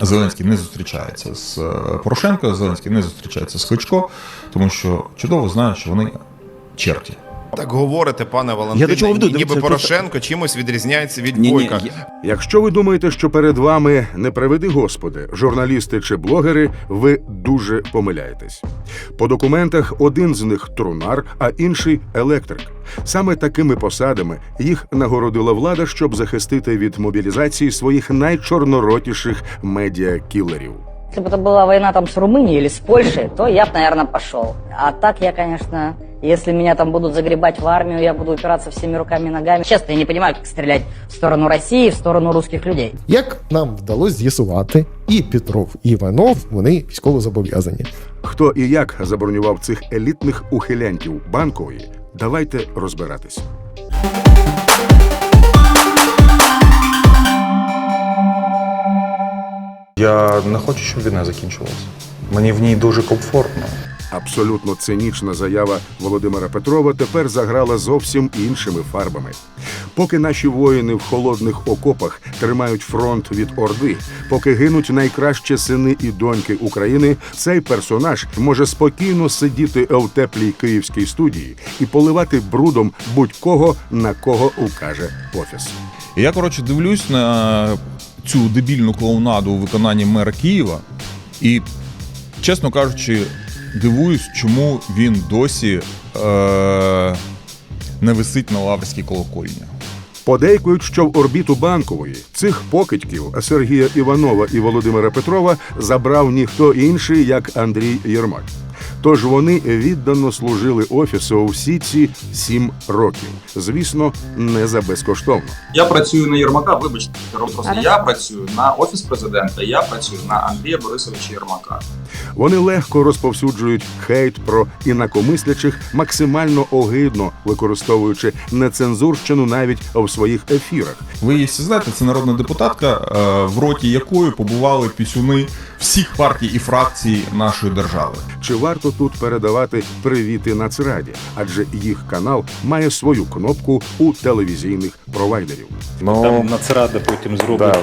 Зеленський не зустрічається з е, Порошенко, Зеленський не зустрічається з Кличко, тому що чудово знає, що вони черті. Так говорите, пане Валентине, Я до чого веду? ніби Дивіться, Порошенко чимось відрізняється від Ні, ні, Бойка. я- Якщо ви думаєте, що перед вами не приведи Господи, журналісти чи блогери, ви дуже помиляєтесь. По документах один з них трунар, а інший електрик. Саме такими посадами їх нагородила влада, щоб захистити від мобілізації своїх найчорноротіших медіакілерів. Если бы это была война там с Румынией или с Польшей, то я бы, наверное, пошел. А так я, конечно, если меня там будут загребать в армию, я буду упираться всеми руками и ногами. Честно, я не понимаю, как стрелять в сторону России, в сторону русских людей. Як нам вдалося з'ясувати, і Петров, і Іванов вони військово зобов'язані. Хто і як забронював цих елітних ухилянтів банкової, давайте розбиратись. Я не хочу, щоб війна закінчилася. Мені в ній дуже комфортно. Абсолютно цинічна заява Володимира Петрова тепер заграла зовсім іншими фарбами. Поки наші воїни в холодних окопах тримають фронт від Орди, поки гинуть найкращі сини і доньки України, цей персонаж може спокійно сидіти в теплій київській студії і поливати брудом будь-кого на кого укаже офіс. Я, коротше, дивлюсь на цю дебільну клоунаду у виконанні мера Києва і, чесно кажучи, дивуюсь, чому він досі е- не висить на лаврській колокольні. Подейкують, що в орбіту банкової цих покидьків Сергія Іванова і Володимира Петрова забрав ніхто інший, як Андрій Єрмак. Тож вони віддано служили офісу всі ці сім років. Звісно, не за безкоштовно. Я працюю на Єрмака, вибачте, просто я працюю на офіс президента, я працюю на Андрія Борисовича Єрмака. Вони легко розповсюджують хейт про інакомислячих, максимально огидно використовуючи нецензурщину навіть в своїх ефірах. Ви її всі знаєте, це народна депутатка, е, в роті якої побували пісюни всіх партій і фракцій нашої держави. Чи варто тут передавати привіти Нацраді? Адже їх канал має свою кнопку у телевізійних провайдерів. Там нацрада потім зробить.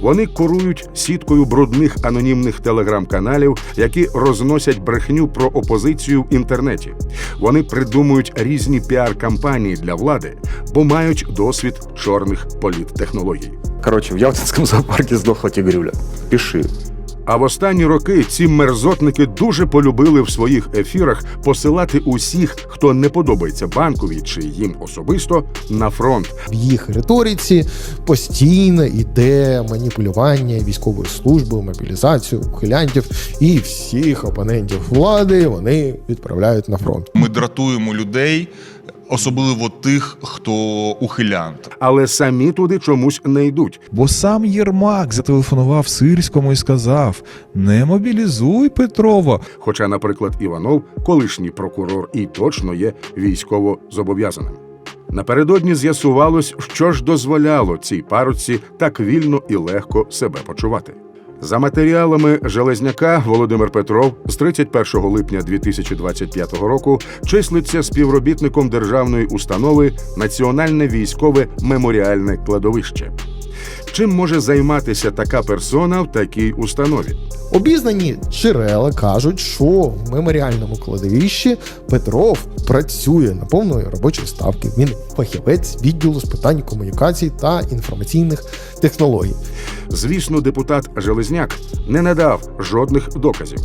Вони курують сіткою брудних анонімних телеграм-каналів, які розносять брехню про опозицію в інтернеті. Вони придумують різні піар-кампанії для влади, бо мають досвід чорних політтехнологій. Коротше, в Ялтинському зоопарку здохла тігрюля. Пиши. А в останні роки ці мерзотники дуже полюбили в своїх ефірах посилати усіх, хто не подобається банкові чи їм особисто, на фронт. В їх риториці постійно йде маніпулювання військовою службою, мобілізацію, ухилянтів і всіх опонентів влади вони відправляють на фронт. Ми дратуємо людей, особливо тих, хто ухилянт. Але самі туди чомусь не йдуть. Бо сам Єрмак зателефонував Сирському і сказав: не мобілізуй Петрова. Хоча, наприклад, Іванов, колишній прокурор, і точно є військово зобов'язаним. Напередодні з'ясувалось, що ж дозволяло цій парочці так вільно і легко себе почувати. За матеріалами Железняка Володимир Петров з 31 липня 2025 року числиться співробітником державної установи Національне військове меморіальне кладовище. Чим може займатися така персона в такій установі? Обізнані джерела кажуть, що в меморіальному кладовищі Петров працює на повної робочої ставки. Він фахівець відділу з питань комунікацій та інформаційних технологій. Звісно, депутат Железняк не надав жодних доказів.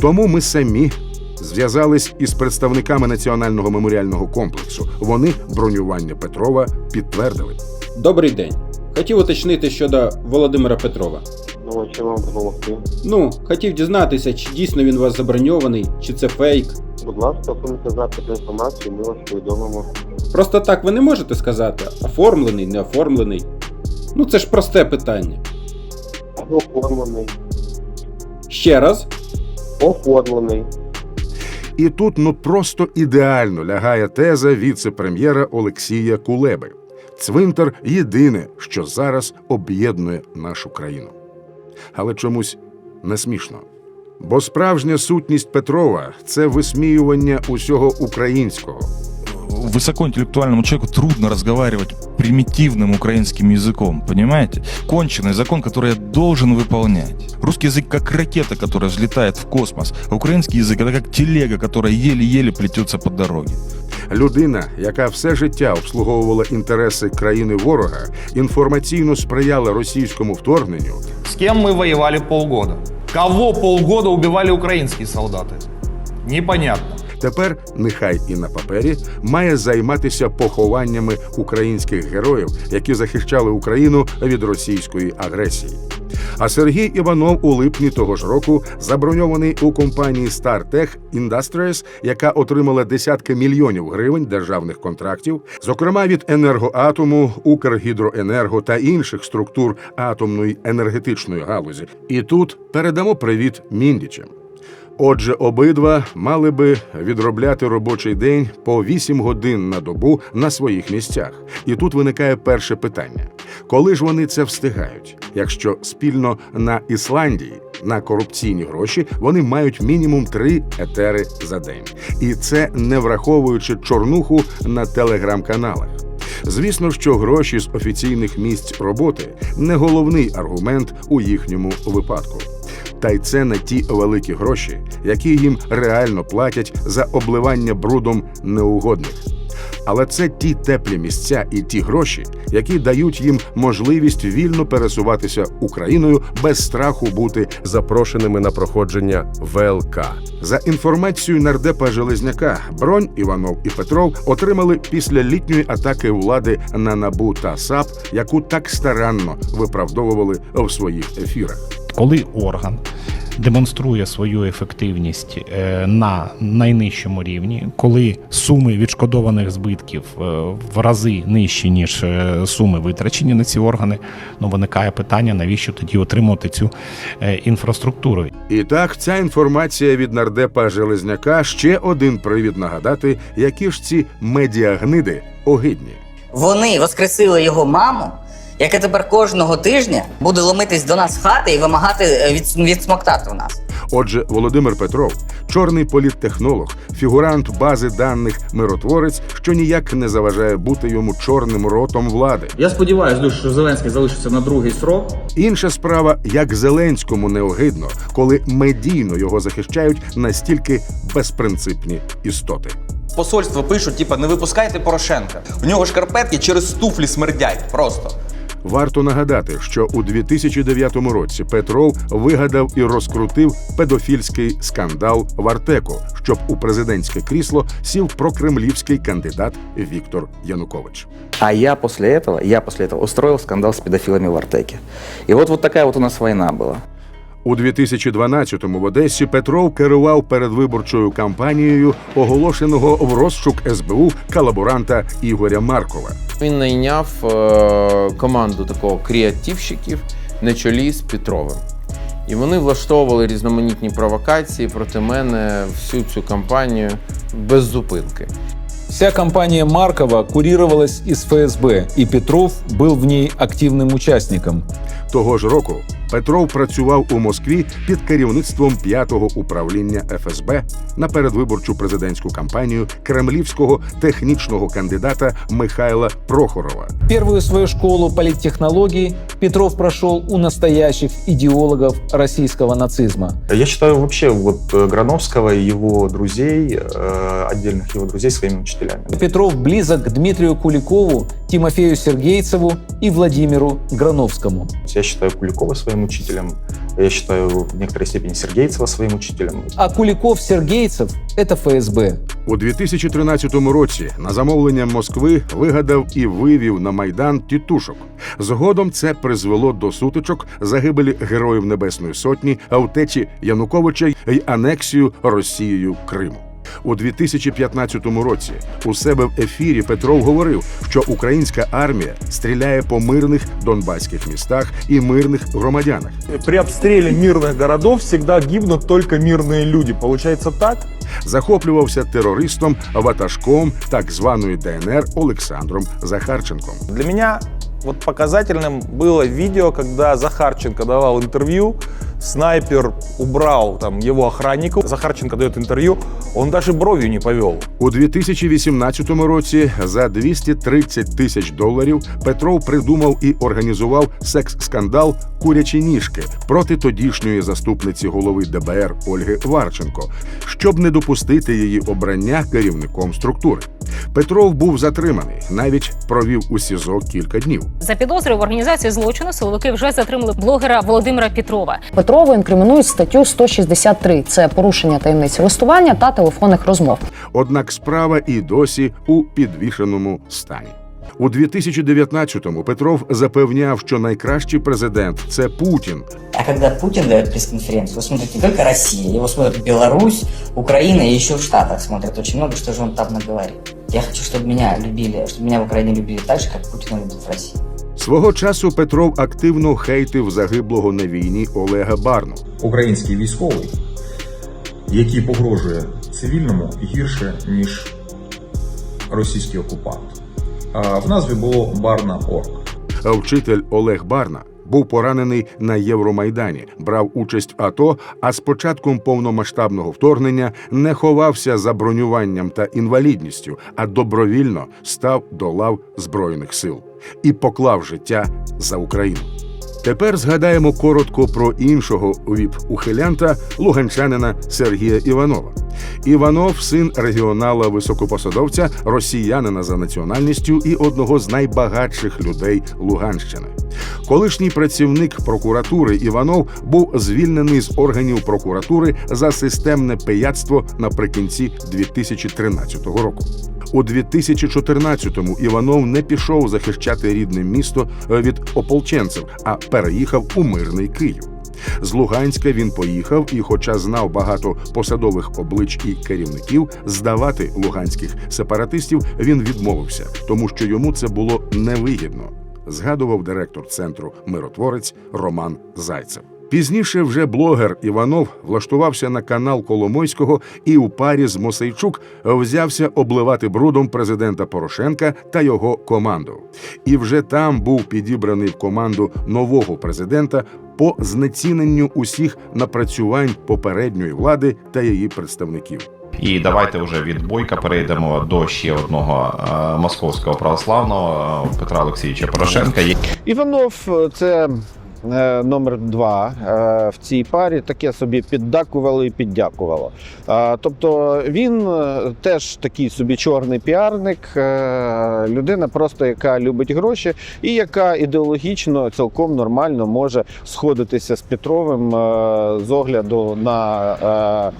Тому ми самі зв'язались із представниками національного меморіального комплексу. Вони бронювання Петрова підтвердили. Добрий день. Хотів уточнити щодо Володимира Петрова. Ну, чим вам допомогти? Ну, хотів дізнатися, чи дійсно він у вас заброньований, чи це фейк. Будь ласка, оформите запит на інформацію, ми вас повідомимо. Просто так ви не можете сказати, оформлений, не оформлений. Ну це ж просте питання. Оформлений. Ще раз. Оформлений. І тут ну просто ідеально лягає теза віце-прем'єра Олексія Кулеби. Цвинтар єдине, що зараз об'єднує нашу країну. Але чомусь не смішно. Бо справжня сутність Петрова це висміювання усього українського. Высокоинтеллектуальному человеку трудно разговаривать примитивным украинским языком, понимаете? Конченый закон, который я должен выполнять. Русский язык как ракета, которая взлетает в космос, а украинский язык это как телега, которая еле-еле плетется по дороге. Людина, яка все життя обслуговувала інтереси країни ворога, інформаційно сприяла російському вторгненню, С кем мы воевали полгода? Кого полгода убивали украинские солдаты? Непонятно. тепер, нехай і на папері, має займатися похованнями українських героїв, які захищали Україну від російської агресії. А Сергій Іванов у липні того ж року заброньований у компанії StarTech Industries, яка отримала десятки мільйонів гривень державних контрактів, зокрема від енергоатому, Укргідроенерго та інших структур атомної енергетичної галузі. І тут передамо привіт Міндічам. Отже, обидва мали би відробляти робочий день по 8 годин на добу на своїх місцях. І тут виникає перше питання: коли ж вони це встигають? Якщо спільно на Ісландії на корупційні гроші вони мають мінімум три етери за день, і це не враховуючи чорнуху на телеграм-каналах. Звісно, що гроші з офіційних місць роботи не головний аргумент у їхньому випадку. Та й це не ті великі гроші, які їм реально платять за обливання брудом неугодних. Але це ті теплі місця і ті гроші, які дають їм можливість вільно пересуватися Україною без страху бути Запрошеними на проходження ВЛК. за інформацією нардепа Железняка, Бронь Іванов і Петров отримали після літньої атаки влади на набу та САП, яку так старанно виправдовували в своїх ефірах. Коли орган демонструє свою ефективність е, на найнижчому рівні, коли суми відшкодованих збитків е, в рази нижчі, ніж е, суми витрачені на ці органи, ну виникає питання, навіщо тоді отримувати цю інфраструктуру. І так, ця інформація від нардепа Железняка ще один привід нагадати, які ж ці медіагниди огидні. Вони воскресили його маму, яка тепер кожного тижня буде ломитись до нас в хати і вимагати е, від, відсмоктати в нас. Отже, Володимир Петров, чорний політтехнолог, фігурант бази даних миротворець, що ніяк не заважає бути йому чорним ротом влади. Я сподіваюся, що Зеленський залишиться на другий срок. Інша справа, як Зеленському неогидно, коли медійно його захищають настільки безпринципні істоти. Посольство пишуть, типа, не випускайте Порошенка. У нього шкарпетки через туфлі смердять просто. Варто нагадати, що у 2009 році Петров вигадав і розкрутив педофільський скандал в Артеку, щоб у президентське крісло сів прокремлівський кандидат Віктор Янукович. А я после этого, я после этого устроил скандал с педофилами в Артеке. И вот, вот такая вот у нас война была. У 2012-му в Одесі Петров керував передвиборчою кампанією оголошеного в розшук СБУ колаборанта Ігоря Маркова. Він найняв е, команду такого креативщиків на чолі з Петровим. І вони влаштовували різноманітні провокації проти мене всю цю кампанію без зупинки. Вся компания Маркова курировалась из ФСБ, и Петров был в ней активным участником. Того ж року Петров працював у Москві під керівництвом п'ятого управління ФСБ на передвиборчу президентську кампанію кремлівського технічного кандидата Михайла Прохорова. Первую свою школу политтехнологий Петров прошел у настоящих идеологов российского нацизма. Я считаю вообще вот э, Грановского и его друзей, э, отдельных его друзей своими учителями. Петров близок к Дмитрию Куликову, Тимофею Сергейцеву и Владимиру Грановскому. Я считаю Куликова своим учителем, я считаю в некоторой степени Сергейцева своим учителем. А Куликов-Сергейцев – это ФСБ. У 2013 році на замовлення Москви вигадав і вивів на майдан тітушок. Згодом це призвело до сутичок, загибелі героїв Небесної Сотні, а втечі Януковича й анексію Росією Криму. У 2015 році у себе в ефірі Петров говорив, що українська армія стріляє по мирних донбаських містах і мирних громадянах. При обстрілі мирних городов всегда гибнуть тільки мирні люди. Получається так? Захоплювався терористом, ватажком так званої ДНР Олександром Захарченком. Для меня вот показательным было видео, когда Захарченко давал интервью снайпер убрал там его охранников. Захарченко дает интервью, он даже бровью не повел. У 2018 році за 230 тисяч доларів Петров придумав і організував секс-скандал курячі ніжки проти тодішньої заступниці голови ДБР Ольги Варченко, щоб не допустити її обрання керівником структури. Петров був затриманий, навіть провів у СІЗО кілька днів. За підозрою в організації злочину силовики вже затримали блогера Володимира Петрова. Петрову інкримінують статтю 163 – це порушення таємниці листування та телефонних розмов. Однак справа і досі у підвішеному стані. У 2019-му Петров запевняв, що найкращий президент це Путін, А когда Путин дает пресс-конференцию, его смотрит не только Россия, его смотрит Беларусь, Украина и еще в Штатах смотрят очень много, что же он там наговорит. Я хочу, чтобы меня любили, чтобы меня в Украине любили так же, как Путина любят в России. Свого часу Петров активно хейтив загиблого на війні Олега Барну. Український військовий, який погрожує цивільному гірше, ніж російський окупант. В назві було Барна Орг. Вчитель Олег Барна був поранений на Євромайдані, брав участь в АТО, а з початком повномасштабного вторгнення не ховався за бронюванням та інвалідністю, а добровільно став до лав Збройних сил і поклав життя за Україну. Тепер згадаємо коротко про іншого віп-ухилянта луганчанина Сергія Іванова. Іванов син регіонала високопосадовця, росіянина за національністю і одного з найбагатших людей Луганщини. Колишній працівник прокуратури Іванов був звільнений з органів прокуратури за системне пияцтво наприкінці 2013 року. У 2014-му Іванов не пішов захищати рідне місто від ополченців, а переїхав у мирний Київ. З Луганська він поїхав і, хоча знав багато посадових облич і керівників, здавати луганських сепаратистів він відмовився, тому що йому це було невигідно. Згадував директор центру Миротворець Роман Зайцев. Пізніше вже блогер Іванов влаштувався на канал Коломойського і у парі з Мосейчук взявся обливати брудом президента Порошенка та його команду. І вже там був підібраний в команду нового президента по знеціненню усіх напрацювань попередньої влади та її представників. І давайте вже від Бойка перейдемо до ще одного е, московського православного е, Петра Олексійовича Порошенка. Іванов це е, номер два е, в цій парі. Таке собі піддакувало і піддякувало. Е, Тобто він е, теж такий собі чорний піарник, е, людина, просто яка любить гроші і яка ідеологічно цілком нормально може сходитися з Петровим е, з огляду на е,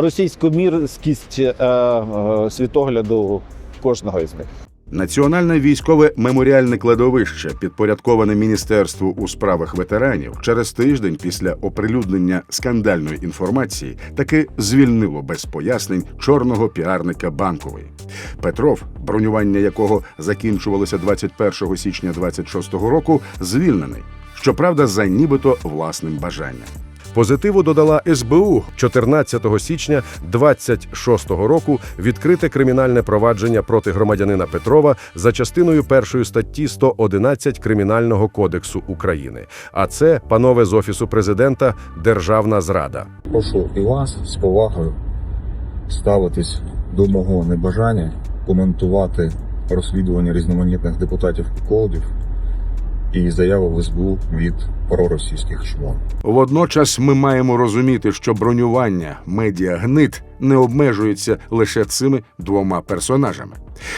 російську мірськість е, е, світогляду кожного із них. Національне військове меморіальне кладовище, підпорядковане Міністерству у справах ветеранів, через тиждень після оприлюднення скандальної інформації таки звільнило без пояснень чорного піарника банкової. Петров, бронювання якого закінчувалося 21 січня 26-го року, звільнений. Щоправда, за нібито власним бажанням. Позитиву додала СБУ 14 січня 26-го року відкрите кримінальне провадження проти громадянина Петрова за частиною першої статті 111 Кримінального кодексу України. А це, панове з офісу президента, державна зрада. Прошу і вас з повагою ставитись до мого небажання коментувати розслідування різноманітних депутатів колдів і заяву в СБУ від проросійських чмон. Водночас ми маємо розуміти, що бронювання медіагнит не обмежується лише цими двома персонажами.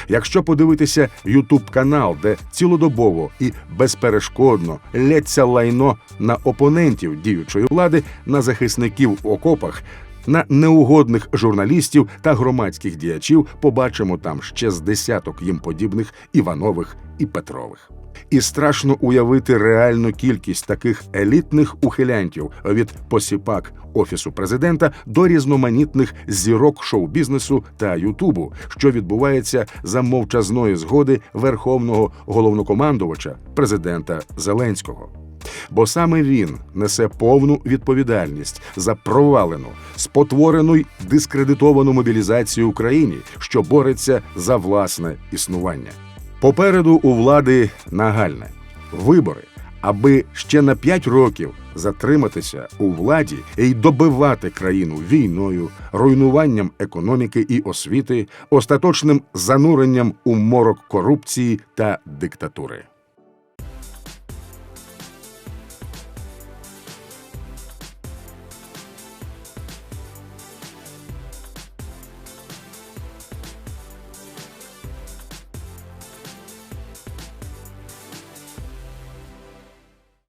Якщо подивитися Ютуб канал, де цілодобово і безперешкодно лється лайно на опонентів діючої влади, на захисників в окопах. На неугодних журналістів та громадських діячів побачимо там ще з десяток їм подібних Іванових і Петрових. І страшно уявити реальну кількість таких елітних ухилянтів від посіпак офісу президента до різноманітних зірок шоу-бізнесу та Ютубу, що відбувається за мовчазної згоди верховного головнокомандувача президента Зеленського. Бо саме він несе повну відповідальність за провалену, спотворену й дискредитовану мобілізацію Україні, що бореться за власне існування. Попереду у влади нагальне вибори, аби ще на 5 років затриматися у владі і добивати країну війною, руйнуванням економіки і освіти, остаточним зануренням у морок корупції та диктатури.